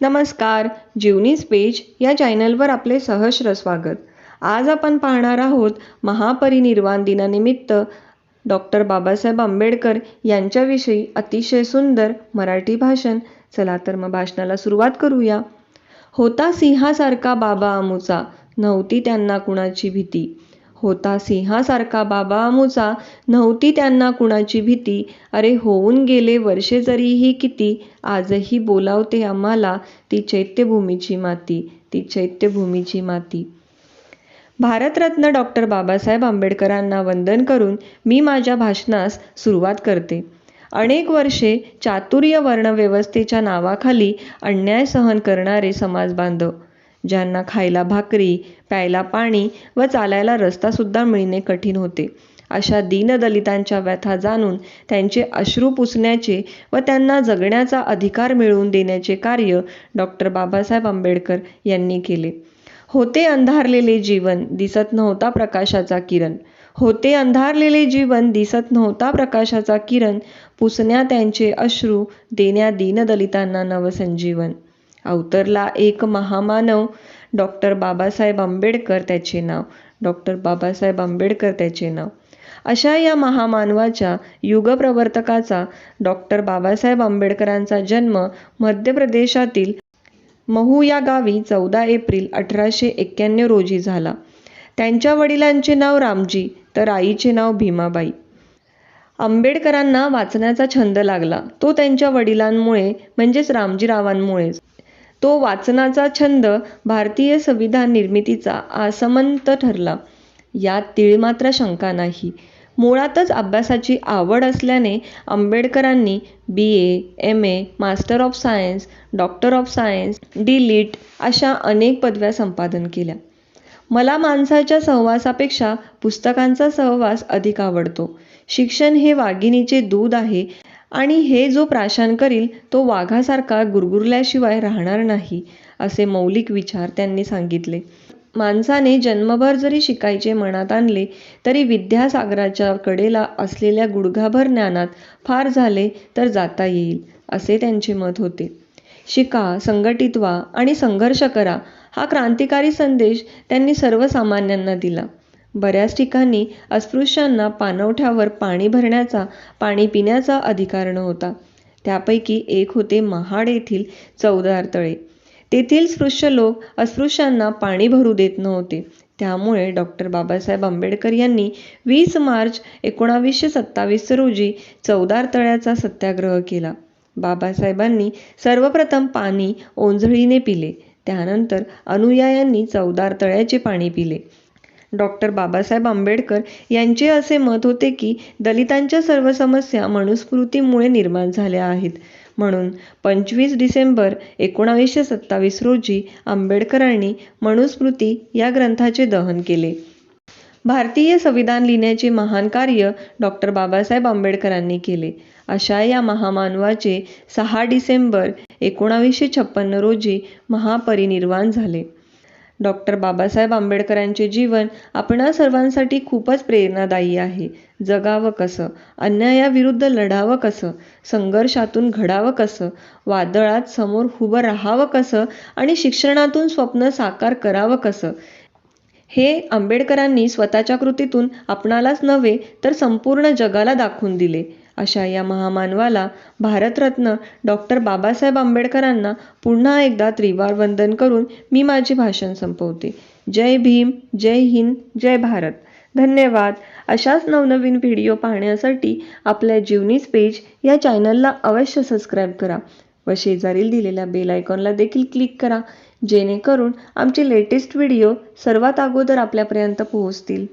नमस्कार जीवनीज पेज या चॅनलवर आपले सहस्र स्वागत. आज आपण पाहणार आहोत महापरिनिर्वाण दिनानिमित्त डॉक्टर बाबासाहेब आंबेडकर यांच्याविषयी अतिशय सुंदर मराठी भाषण. चला तर मग भाषणाला सुरुवात करूया. होता सिंहासारखा बाबा आमूचा नव्हती त्यांना कुणाची भीती. होता. सिंहासारखा बाबा आमूचा नव्हती त्यांना कुणाची भीती. अरे होऊन गेले वर्षे जरीही किती आजही बोलावते आम्हाला ती चैत्यभूमीची माती ती चैत्यभूमीची माती. भारतरत्न डॉक्टर बाबासाहेब आंबेडकरांना वंदन करून मी माझ्या भाषणास सुरुवात करते. अनेक वर्षे चातुर्य वर्णव्यवस्थेच्या नावाखाली अन्याय सहन करणारे समाजबांधव ज्यांना खायला भाकरी प्यायला पाणी व चालायला रस्तासुद्धा मिळणे कठीण होते. अशा दीनदलितांच्या व्यथा जाणून त्यांचे अश्रू पुसण्याचे व त्यांना जगण्याचा अधिकार मिळवून देण्याचे कार्य डॉक्टर बाबासाहेब आंबेडकर यांनी केले. होते अंधारलेले जीवन दिसत नव्हता प्रकाशाचा किरण. होते अंधारलेले जीवन दिसत नव्हता प्रकाशाचा किरण. पुसण्या त्यांचे अश्रू देण्या दीनदलितांना नवसंजीवन. अवतरला एक महामानव. डॉक्टर बाबासाहेब आंबेडकर त्याचे नाव. डॉक्टर बाबासाहेब आंबेडकर त्याचे नाव. अशा या महामानवाच्या युगप्रवर्तकाचा डॉक्टर बाबासाहेब आंबेडकरांचा जन्म मध्य प्रदेशातील महू या गावी चौदा एप्रिल अठराशे एक्क्याण्णव रोजी झाला. त्यांच्या वडिलांचे नाव रामजी तर आईचे नाव भीमाबाई. आंबेडकरांना वाचण्याचा छंद लागला. तो त्यांच्या वडिलांमुळे म्हणजेच रामजीरावांमुळेच. तो वाचनाचा छंद भारतीय संविधान निर्मितीचा आसमंत ठरला. यात तीळमात्र शंका नाही. मुळातच अभ्यासाची आवड असल्याने आंबेडकरांनी B A M A master of science doctor of science D Litt अशा अनेक पदव्या संपादन केल्या. मला माणसाच्या सहवासापेक्षा पुस्तकांचा सहवास अधिक आवडतो. शिक्षण हे वाघिणीचे दूध आहे. आणि हे जो प्राशान करील तो वाघासारखा गुरगुरल्याशिवाय राहणार नाही असे मौलिक विचार त्यांनी सांगितले. माणसाने जन्मभर जरी शिकायचे मनात आणले तरी विद्यासागराच्या कडेला असलेल्या गुडघाभर ज्ञानात फार झाले तर जाता येईल असे त्यांचे मत होते. शिका संघटित व्हा आणि संघर्ष करा हा क्रांतिकारी संदेश त्यांनी सर्वसामान्यांना दिला. बऱ्याच ठिकाणी अस्पृश्यांना पाणवठ्यावर पाणी भरण्याचा पाणी पिण्याचा अधिकार नव्हता. त्यापैकी एक होते महाड येथील चौदार तळे. तेथील स्पृश्य लोक अस्पृश्यांना पाणी भरू देत नव्हते. त्यामुळे डॉक्टर बाबासाहेब आंबेडकर यांनी वीस मार्च एकोणावीसशे सत्तावीस रोजी चौदार तळ्याचा सत्याग्रह केला. बाबासाहेबांनी सर्वप्रथम पाणी ओंजळीने पिले. त्यानंतर अनुयायांनी चौदार तळ्याचे पाणी पिले. डॉक्टर बाबासाहेब आंबेडकर यांचे असे मत होते की दलितांच्या सर्व समस्या मनुस्मृतीमुळे निर्माण झाल्या आहेत. म्हणून पंचवीस डिसेंबर एकोणावीसशे सत्तावीस रोजी आंबेडकरांनी मनुस्मृती या ग्रंथाचे दहन केले. भारतीय संविधान लिहिण्याचे महान कार्य डॉक्टर बाबासाहेब आंबेडकरांनी केले. अशा या महामानवाचे सहा डिसेंबर एकोणावीसशे छप्पन्न रोजी महापरिनिर्वाण झाले. डॉक्टर बाबासाहेब आंबेडकरांचे जीवन आपणा सर्वांसाठी खूपच प्रेरणादायी आहे. जगावं कसं? अन्यायाविरुद्ध लढावं कसं? संघर्षातून घडावं कसं? वादळात समोर उभं राहावं कसं? आणि शिक्षणातून स्वप्न साकार करावं कसं? हे आंबेडकरांनी स्वतःच्या कृतीतून आपणालाच नव्हे तर संपूर्ण जगाला दाखवून दिले. अशा या महामानवाला भारतरत्न डॉक्टर बाबासाहेब आंबेडकरांना पुन्हा एकदा त्रिवार वंदन करून मी माझे भाषण संपवते. जय भीम जय हिंद जय भारत. धन्यवाद. अशाच नवनवीन व्हिडिओ पाहण्यासाठी आपल्या जीवनीज पेज या चॅनलला अवश्य सबस्क्राईब करा व शेजारील दिलेल्या बेल आयकॉनला देखील क्लिक करा जेणेकरून आमचे लेटेस्ट व्हिडिओ सर्वात अगोदर आपल्यापर्यंत पोहोचतील.